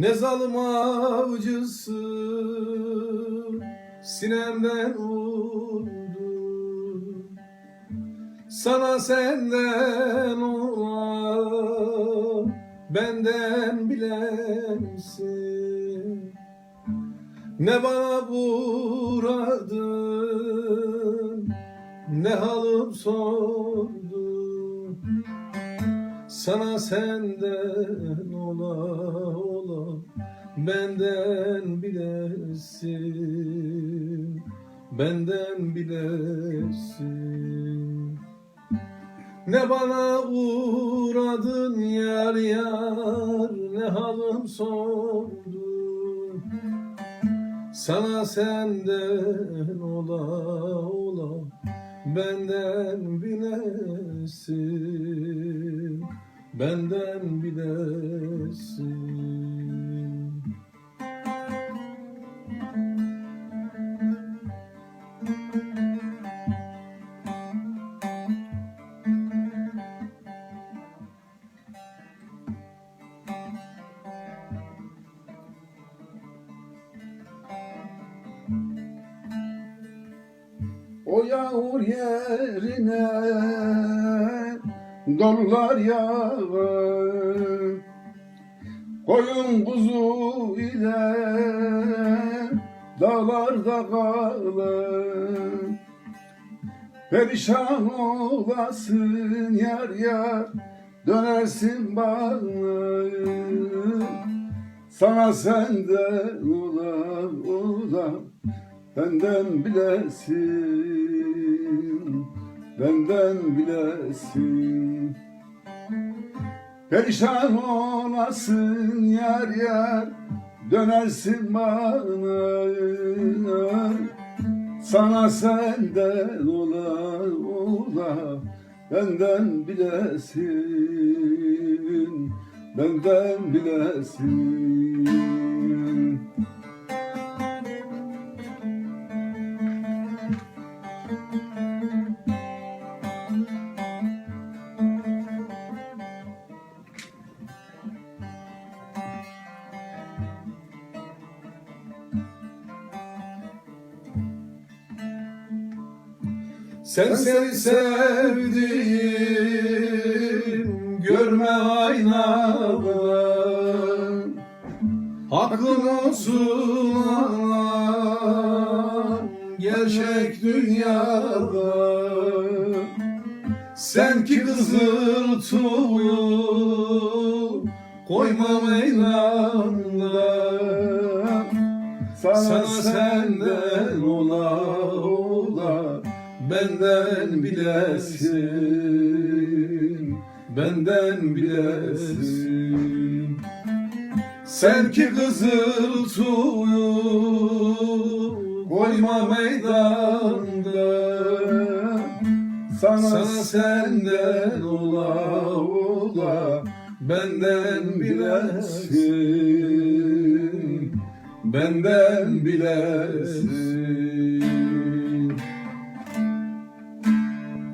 Ne zalim avcısı sinemden vurdu Sana senden olan benden bilensin. Ne bana vurdun ne halım sordun sana senden ola ola benden bilesin benden bilesin. Ne bana uğradın yar yar ne halım sordun sana senden ola ola benden bilesin benden bilesin O yağmur yerine dolular yağar Koyun kuzu ile dağlarda kalır Perişan olasın yar yar dönersin bana Sana senden ola ola Benden bilesin, benden bilesin. Perişan olasın yar yar, dönersin bana. Sana senden ola ola, benden bilesin, benden bilesin. Sen seni sevdim görme aynada Aklın olsun anlam gerçek dünyada. Sen ki kızıl tuğu koyma meydanda Sana senden ola ola benden bilesin benden bilesin. Sen ki kızıl tuğu koyma meydanda sana, Sana senden ola ola benden bilesin. Benden bilesin